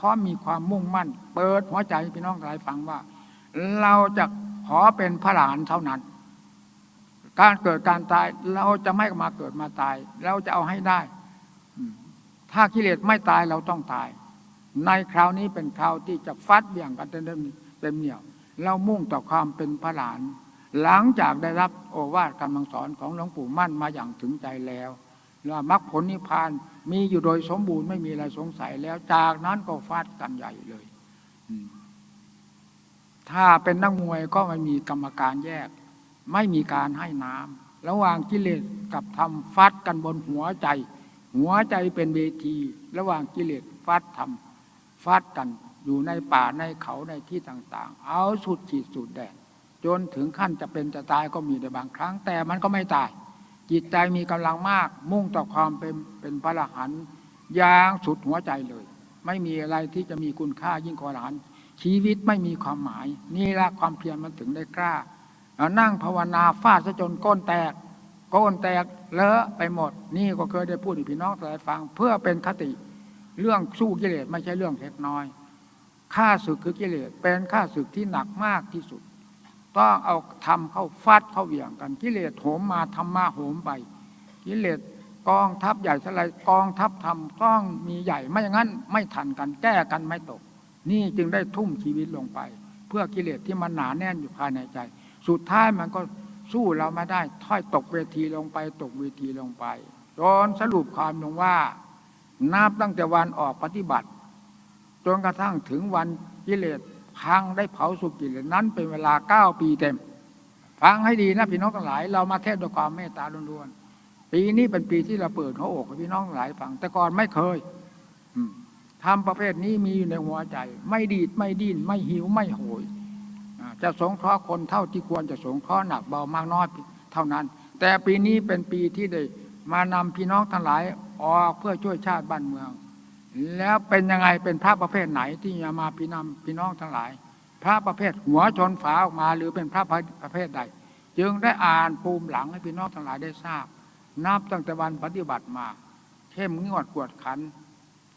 เพราะมีความมุ่งมั่น เปิดหัวใจพี่น้องหลายฟังว่า เราจะขอเป็นพระหลานเท่านั้น การเกิดการตายเราจะไม่มาเกิดมาตาย เราจะเอาให้ได้ถ้ากิเลสไม่ตายเราต้องตาย ในคราวนี้เป็นคราวที่จะฟัดเบี่ยงกันเต็มเต็มเหนี่ยว เรามุ่งต่อความเป็นพระหลาน หลังจากได้รับโอวาทคำสอนของหลวงปู่มั่นมาอย่างถึงใจแล้ว มรรคผลนิพพานมีอยู่โดยสมบูรณ์ไม่มีอะไรสงสัยแล้ว จากนั้นก็ฟาดกันใหญ่เลยถ้าเป็นนักมวยก็ไม่มีกรรมการแยก ไม่มีการให้น้ำระหว่างกิเลสกับธรรมฟัดกันบนหัวใจ หัวใจเป็นเวที ระหว่างกิเลสฟัดธรรมฟัดกันอยู่ในป่าในเขาในที่ต่าง ๆ เอาสุดขีดสุดแดนจนถึงขั้นจะเป็นจะตายก็มีในบางครั้ง แต่มันก็ไม่ตาย จิตใจมีกำลังมาก มุ่งต่อความเป็นเป็นพระอรหันต์อย่างสุดหัวใจเลย ไม่มีอะไรที่จะมีคุณค่ายิ่งกว่าอรหันต์ชีวิตไม่มีความหมาย นี่ละความเพียรมันถึงได้กล้านั่งภาวนาฟาดซะจนก้นแตก ก้นแตกเลอะไปหมด นี่ก็เคยได้พูดให้พี่น้องหลายฟัง เพื่อเป็นคติ เรื่องสู้กิเลสไม่ใช่เรื่องเล็กน้อยข้าศึกคือกิเลสเป็นข้าศึกที่หนักมากที่สุด ต้องเอาทำเข้าฟาดเข้าเหวี่ยงกัน กิเลสโหมมาทำมาโหมไป กิเลสกองทัพใหญ่สลายกองทัพทำต้องมีใหญ่ไม่อย่างนั้นไม่ทันกันแก้กันไม่ตก นี่จึงได้ทุ่มชีวิตลงไป เพื่อกิเลสที่มันหนาแน่นอยู่ภายในใจ สุดท้ายมันก็สู้เราไม่ได้ถ้อยตกเวทีลงไป ตกเวทีลงไปจนสรุปความลงว่า นับตั้งแต่วันออกปฏิบัติจนกระทั่งถึงวันกิเลส พังได้เผาสุกิเลสนั้นเป็นเวลาเก้าปีเต็ม ฟังให้ดีนะพี่น้องทั้งหลาย เรามาเทศด้วยความเมตตาล้วนๆปีนี้เป็นปีที่เราเปิดหัวอกพี่น้องหลายฟัง แต่ก่อนไม่เคยทำประเภทนี้มีอยู่ในหัวใจ ไม่ดีดไม่ดิ้นไม่หิวไม่โหยจะสงเคราะห์คนเท่าที่ควรจะสงเคราะห์หนักเบามากน้อยเท่านั้น แต่ปีนี้เป็นปีที่ได้มานำพี่น้องทั้งหลายออกเพื่อช่วยชาติบ้านเมือง แล้วเป็นยังไงเป็นพระประเภทไหนที่จะมาพี่นำพี่น้องทั้งหลาย พระประเภทหัวชนฝาออกมาหรือเป็นพระประเภทใด จึงได้อ่านปูมหลังให้พี่น้องทั้งหลายได้ทราบ นับตั้งแต่วันปฏิบัติมาเข้มงวดกวดขัน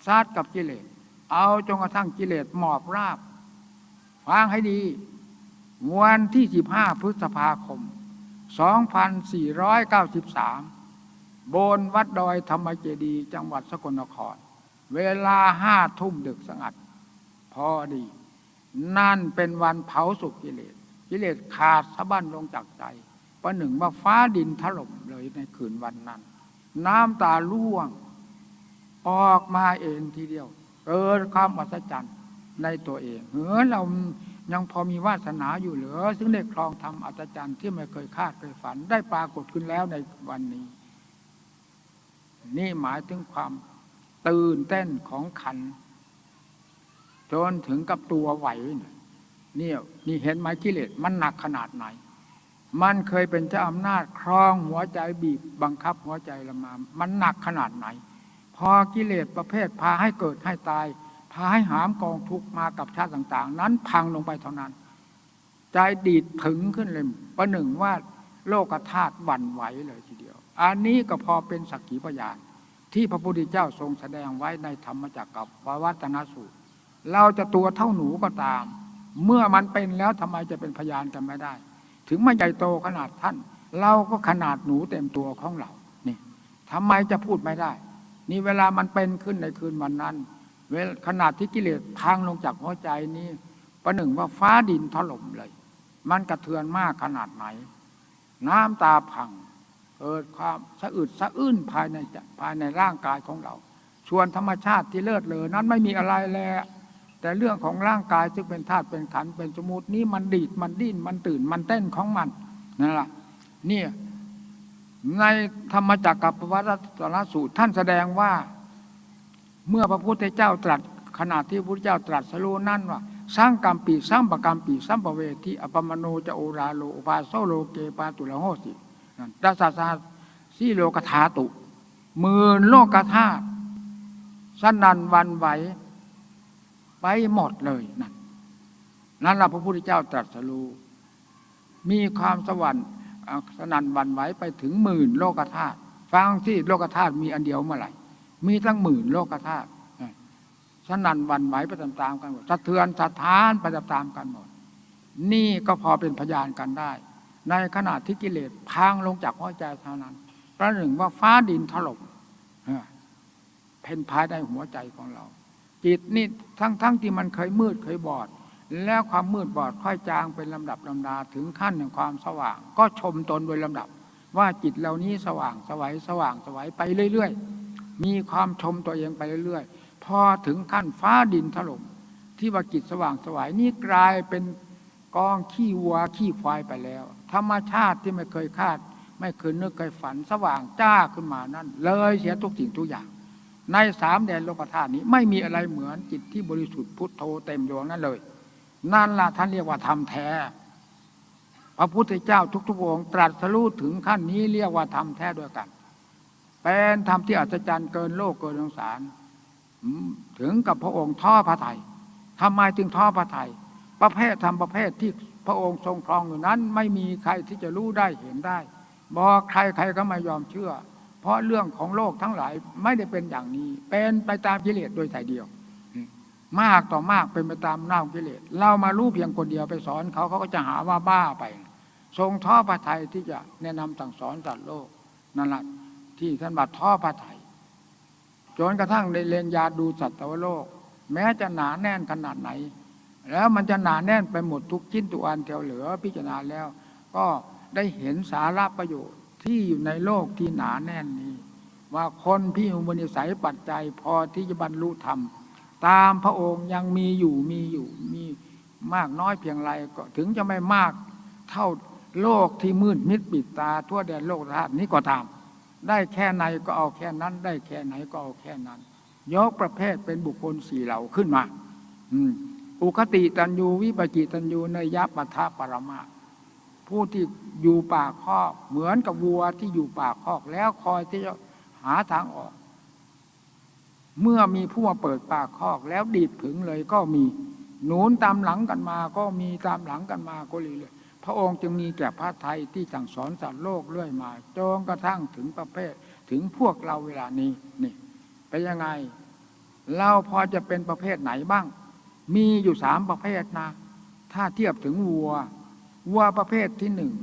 ซาดกับกิเลส เอาจนกระทั่งกิเลสหมอบราบฟังให้ดี วันที่15พฤษภาคม 2493 บนวัดดอยธรรมเจดี จังหวัดสกลนคร เวลาห้าทุ่มดึกสงัด พอดี นั่นเป็นวันเผาสุกิเลส กิเลสขาดสะบั้นลงจากใจประหนึ่งว่าฟ้าดินถล่มเลยในคืนวันนั้น น้ำตาล่วง ออกมาเองทีเดียวเกิดความอัศจรรย์ในตัวเองเฮ้อเรายังพอมีวาสนาอยู่เหลือ ซึ่งได้ครองทำอัศจรรย์ที่ไม่เคยคาดเคยฝันได้ปรากฏขึ้นแล้วในวันนี้ นี่หมายถึงความ ตื่นเต้นของขัน จนถึงกับตัวไหวเนี่ยนี่เห็นไหมกิเลสมันหนักขนาดไหน มันเคยเป็นเจ้าอำนาจครองหัวใจบีบบังคับหัวใจละมา มันหนักขนาดไหน พอกิเลสประเภทพาให้เกิดให้ตาย พาให้หามกองทุกมากับชาติต่าง ๆ นั้นพังลงไปเท่านั้น ใจดีดถึงขึ้นเลยประหนึ่งว่าโลกธาตุหวั่นไหวเลยทีเดียว อันนี้ก็พอเป็นสักขีพยาน ที่พระพุทธเจ้าทรงแสดงไว้ในธรรมจักรกับปวัตนสูตร เราจะตัวเท่าหนูก็ตาม เมื่อมันเป็นแล้วทำไมจะเป็นพยานกันไม่ได้ ถึงไม่ใหญ่โตขนาดท่าน เราก็ขนาดหนูเต็มตัวของเรานี่ทำไมจะพูดไม่ได้ นี่เวลามันเป็นขึ้นในคืนวันนั้นเวลขนาดที่กิเลสพังลงจากหัวใจนี้ประหนึ่งว่าฟ้าดินถล่มเลย มันกระเทือนมากขนาดไหน น้ำตาพัง เกิดความสะอึดสะอื้นภายในภายในร่างกายของเราส่วนธรรมชาติที่เลิศเลอนั้นไม่มีอะไรแล้วแต่เรื่องของร่างกายซึ่งเป็นธาตุเป็นขันเป็นสมมตินี้มันดีดมันดิ้นมันตื่นมันเต้นของมันนั่นแหละเนี่ยในธรรมจักรกับวัตนสูตรท่านแสดงว่า เมื่อพระพุทธเจ้าตรัสขณะที่พระพุทธเจ้าตรัสรู้นั่นว่า สร้างกรรมปีสร้างประกรรมปีสร้างประเวทีอปมโนจะโอราโลปาโซโลเกปาตุลโหสิ ดัสสาสีโลกธาตุหมื่นโลกธาตุสนันวันไหวไปหมดเลยนั่นนั่นแหละพระพุทธเจ้าตรัสรู้มีความสวรรค์สนันวันไหวไปถึงหมื่นโลกธาตุฟังที่โลกธาตุมีอันเดียวเมื่อไหร่มีตั้งหมื่นโลกธาตุสนั่นวันไหวไปตามๆกันหมดสะเทือนสะท้านไปตามๆกันหมด นี่ก็พอเป็นพยานกันได้ ในขณะที่กิเลสพังลงจากหัวใจเท่านั้นประหนึ่งว่าฟ้าดินถล่มเพ่นพายในหัวใจของเรา จิตนี่ทั้งทั้งที่มันเคยมืดเคยบอด แล้วความมืดบอดค่อยจางเป็นลำดับลำดาถึงขั้นแห่งความสว่าง ก็ชมตนโดยลำดับ ว่าจิตเหล่านี้สว่างสวัยสว่างสวัยไปเรื่อยๆ มีความชมตัวเองไปเรื่อยๆ พอถึงขั้นฟ้าดินถล่มที่ว่าจิตสว่างสวัยนี่กลายเป็นกองขี้วัวขี้ควายไปแล้ว ธรรมชาติที่ไม่เคยคาด ไม่เคยนึกเคยฝันสว่างจ้าขึ้นมานั่น เลยเสียทุกสิ่งทุกอย่าง ในสามแดนโลกธาตุนี้ไม่มีอะไรเหมือนจิตที่บริสุทธิ์พุทโธเต็มดวงนั้นเลย นั่นล่ะท่านเรียกว่าธรรมแท้ พระพุทธเจ้าทุกๆองค์ตรัสรู้ถึงขั้นนี้เรียกว่าธรรมแท้ด้วยกัน เป็นธรรมที่อัศจรรย์เกินโลกเกินสงสารถึงกับพระองค์ท้อพระไทยทำไมจึงท้อพระไทยประเภทธรรมประเภทที่ พระองค์ทรงครองอยู่นั้น ไม่มีใครที่จะรู้ได้เห็นได้ บอกใครใครก็ไม่ยอมเชื่อ เพราะเรื่องของโลกทั้งหลายไม่ได้เป็นอย่างนี้ เป็นไปตามกิเลสโดยถ่ายเดียว มากต่อมากเป็นไปตามหน้ากิเลส เรามารู้เพียงคนเดียวไปสอนเขาเขาก็จะหาว่าบ้าไป ทรงท้อพระไทยที่จะแนะนำสั่งสอนสัตว์โลกนั่นแหละที่ท่านบัดท้อพระไทยจนกระทั่งได้เรียนยาดูสัตวโลก แม้จะหนาแน่นขนาดไหน แล้วมันจะหนาแน่นไปหมดทุกชิ้นทุกอันเที่ยวเหลือพิจารณาแล้ว ก็ได้เห็นสาระประโยชน์ที่อยู่ในโลกที่หนาแน่นนี้ ว่าคนพี่อุบนิสัยปัจจัยพอที่จะบรรลุธรรม ตามพระองค์ยังมีอยู่มีอยู่มีมากน้อยเพียงไรก็ถึงจะไม่มากเท่าโลกที่มืดมิดปิดตา ทั่วแดนโลกธาตุนี้ก็ตาม ได้แค่ไหนก็เอาแค่นั้น ได้แค่ไหนก็เอาแค่นั้น ยกประเภทเป็นบุคคลสี่เหล่าขึ้นมา อืม อุคติตันยูวิปจิตันยูเนยยะปัทะปรมาผู้ที่อยู่ป่าคอกเหมือนกับวัวที่อยู่ป่าคอกแล้วคอยที่จะหาทางออก เมื่อมีผู้มาเปิดปากคอกแล้วดีดผึงเลยก็มีหนุนตามหลังกันมาก็มีตามหลังกันมาก็เลยเลยพระองค์จึงมีแก่พระไทยที่สั่งสอนสัตว์โลกเรื่อยมาจนกระทั่งถึงประเภทถึงพวกเราเวลานี้นี่เป็นยังไงเราพอจะเป็นประเภทไหนบ้าง มีอยู่สามประเภทนะ ถ้าเทียบถึงวัว วัวประเภทที่หนึ่ง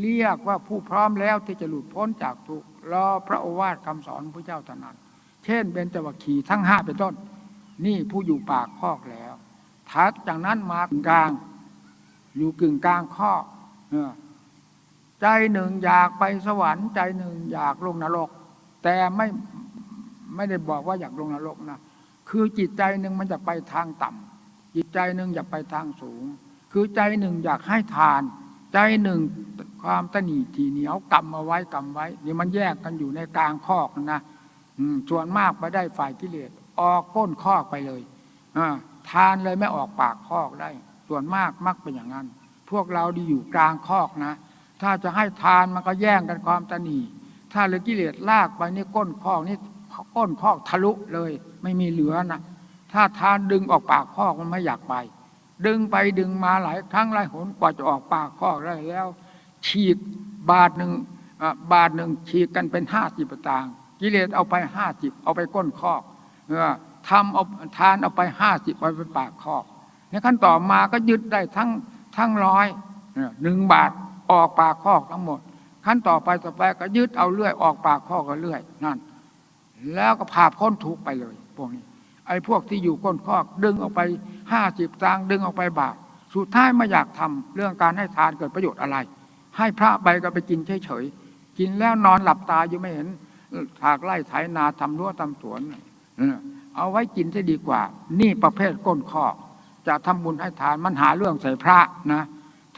เรียกว่าผู้พร้อมแล้วที่จะหลุดพ้นจากทุกข์รอพระโอวาทคำสอนพระเจ้าเท่านั้นเช่นเบญจวัคคีทั้งห้าเป็นต้น นี่ผู้อยู่ปากคอกแล้วถัดจากนั้นมากึ่งกลาง อยู่กึ่งกลางคอกเออใจหนึ่งอยากไปสวรรค์ ใจหนึ่งอยากลงนรก แต่ไม่ไม่ได้บอกว่าอยากลงนรกนะ คือจิตใจหนึ่งมันจะไปทางต่ำจิตใจหนึ่งอยากไปทางสูง คือใจหนึ่งอยากให้ทาน ใจหนึ่งความตนีทีเหนียวกำเอาไว้กำไว้นี่มันแยกกันอยู่ในกลางคอกนะส่วนมากไปได้ฝ่ายกิเลสออกก้นคอกไปเลยอทานเลยไม่ออกปากคอกได้ ส่วนมากมักเป็นอย่างนั้น พวกเราดีอยู่กลางคอกนะ ถ้าจะให้ทานมันก็แย่งกันความตนีถ้าเลยกิเลสลากไปนี่ก้นคอกนี่ ก้นคอกทะลุเลย ไม่มีเหลือนะถ้าทานดึงออกปากคอกมันไม่อยากไป ดึงไปดึงมาหลายครั้งหลายหนกว่าจะออกปากคอกได้แล้ว ฉีกบาทหนึ่งบาทหนึ่งฉีกกันเป็นห้าสิบต่างกิเลสเอาไปห้าสิบเอาไปก้นคอกเออทำเอาทานเอาไปห้าสิบเอาไปปากคอกในขั้นต่อมาก็ยึดได้ทั้งทั้งร้อยหนึ่งบาทออกปากคอกทั้งหมด ขั้นต่อไปต่อไปก็ยึดเอาเรื่อยออกปากคอกก็เรื่อยนั่น แล้วก็พาพ้นทุกไปเลยพวกนี้ ไอ้พวกที่อยู่ก้นคอกดึงออกไปห้าสิบตังดึงออกไปบาทสุดท้ายไม่อยากทำเรื่องการให้ทานเกิดประโยชน์อะไร ให้พระไปก็ไปกินเฉยๆกินแล้วนอนหลับตาอยู่ไม่เห็นถากไล่ไถนาทำรั้วทำสวนเอาไว้กินจะดีกว่า นี่ประเภทก้นคอกจะทำบุญให้ทานมันหาเรื่องใส่พระนะ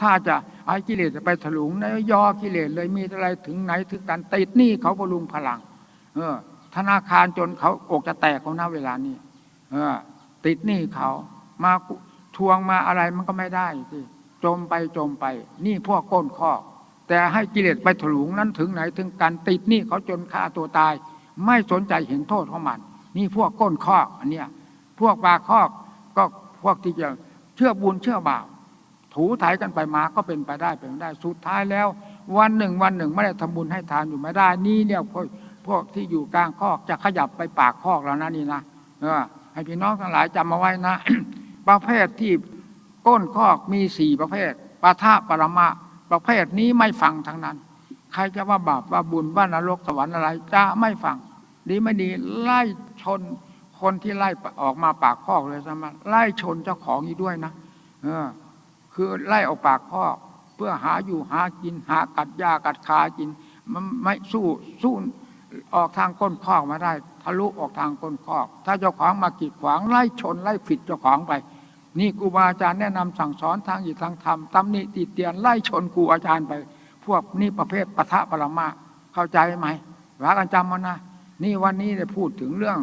ถ้าจะไอ้กิเลสจะไปถลุงในยอกิเลสเลยมีอะไรถึงไหนถึงกันติดนี้เขาบรุงพลัง เออ ธนาคารจนเขาอกจะแตกเขาหน้าเวลานี้เออ ติดหนี้เขามาทวงมาอะไรมันก็ไม่ได้สิจมไปจมไป นี่พวกก้นข้อแต่ให้กิเลสไปถลุงนั้นถึงไหนถึงกันติดหนี้เขาจนฆ่าตัวตาย ไม่สนใจเห็นโทษของมัน นี่พวกก้นข้ออันเนี้ยพวกปากข้อก็พวกที่จะเชื่อบุญเชื่อบาปถูถ่ายกันไปมาก็เป็นไปได้เป็นไปได้สุดท้ายแล้ว วันหนึ่งวันหนึ่งไม่ได้ทำบุญให้ทานอยู่ไม่ได้ นี่เนี่ย พวกที่อยู่กลางคอกจะขยับไปปากคอกแล้วนะนี่นะเออให้พี่น้องทั้งหลายจำมาไว้นะ ประเภทที่ก้นคอกมีสี่ประเภทปะทะปรมะ ประเภทนี้ไม่ฟังทั้งนั้น ใครจะว่าบาปว่าบุญว่านรกสวรรค์อะไรจะไม่ฟังดีไม่ดีไล่ชนคนที่ไล่ออกมาปากคอกเลยใช่ไหมไล่ชนเจ้าของอีกด้วยนะเออ คือไล่ออกปากคอก เพื่อหาอยู่หากินหากัดหญ้ากัดคากิน มันไม่สู้สู้ ออกทางก้นคอกมาได้ ทะลุออกทางก้นคอก ถ้าเจ้าของมากีดขวางไล่ชนไล่ผิดเจ้าของไป นี่ครูบาอาจารย์แนะนำสั่งสอนทางอีกทางธรรมตำหนิติเตียนไล่ชนครูอาจารย์ไป พวกนี่ประเภทปะทะปรมาเข้าใจไหมว่ากันจำมันนะนี่วันนี้ได้พูดถึงเรื่อง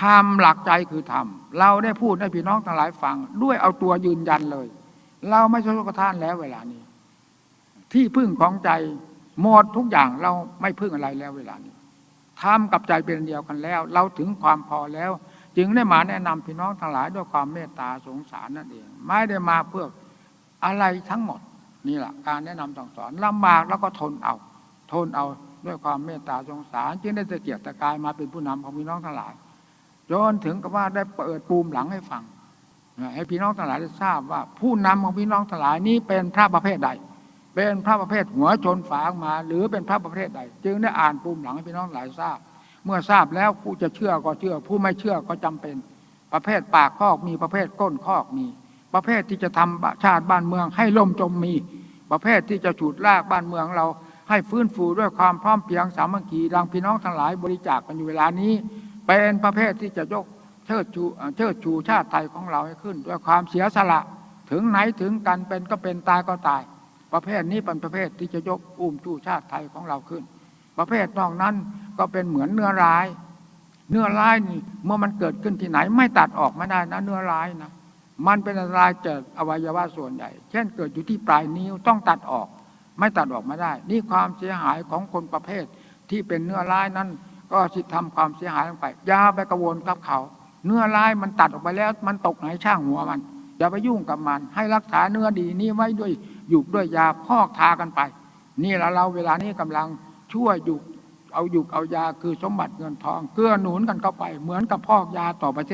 ธรรมหลักใจคือธรรมเราได้พูดให้พี่น้องทั้งหลายฟัง ด้วยเอาตัวยืนยันเลย เราไม่ใช่โลกทานแล้วเวลานี้ ที่พึ่งของใจ หมดทุกอย่างเราไม่พึ่งอะไรแล้วเวลานี้ทำกับใจเป็นเดียวกันแล้ว เราถึงความพอแล้ว จึงได้มาแนะนำพี่น้องทั้งหลายด้วยความเมตตาสงสารนั่นเอง ไม่ได้มาเพื่ออะไรทั้งหมดนี่แหละการแนะนำสั่งสอนลำบากแล้วก็ทนเอา ทนเอาด้วยความเมตตาสงสารจึงได้ตะเกียกตะกายมาเป็นผู้นำของพี่น้องทั้งหลายจนถึงกับว่าได้เปิดปูมหลังให้ฟังให้พี่น้องทั้งหลายได้ทราบว่า ผู้นำของพี่น้องทั้งหลายนี้เป็นพระประเภทใด เป็นพระประเภทหัวชนฝางมา หรือเป็นพระประเภทใด จึงได้อ่านปูมหลังให้พี่น้องหลายทราบ เมื่อทราบแล้วผู้จะเชื่อก็เชื่อ ผู้ไม่เชื่อก็จำเป็น ประเภทปากคอกมีประเภทก้นคอกมี ประเภทที่จะทำชาติบ้านเมืองให้ล่มจมมี ประเภทที่จะฉุดลากบ้านเมืองเราให้ฟื้นฟูด้วยความพร้อมเพียงสามัคคีดังพี่น้องทั้งหลายบริจาคกันอยู่เวลานี้ เป็นประเภทที่จะยกเชิดชูเอ่อเชิดชูชาติไทยของเราให้ขึ้น ด้วยความเสียสละถึงไหนถึงกันเป็นก็เป็นตายก็ตาย ประเภทนี้เป็นประเภทที่จะยกอุ้มชูชาติไทยของเราขึ้น ประเภทนอกนั้นก็เป็นเหมือนเนื้อร้าย เนื้อร้ายนี่เมื่อมันเกิดขึ้นที่ไหนไม่ตัดออกไม่ได้นะเนื้อร้ายนะมันเป็นอันตรายเกิดอวัยวะส่วนใหญ่ เช่นเกิดอยู่ที่ปลายนิ้วต้องตัดออก ไม่ตัดออกไม่ได้ นี่ความเสียหายของคนประเภทที่เป็นเนื้อร้ายนั้น ก็สิทำความเสียหายลงไปยาไปกระวนกับเขา เนื้อร้ายมันตัดออกไปแล้ว มันตกไหนช่างหัวมันอย่าไปยุ่งกับมัน ให้รักษาเนื้อดีนี้ไว้ด้วย หยุกด้วยยาพอกทากันไป นี่ละเราเวลานี้กำลังช่วยหยุกเอาหยุกเอายาคือสมบัติเงินทอง เกื้อหนุนกันเข้าไป เหมือนกับพอกยาต่อประเทศ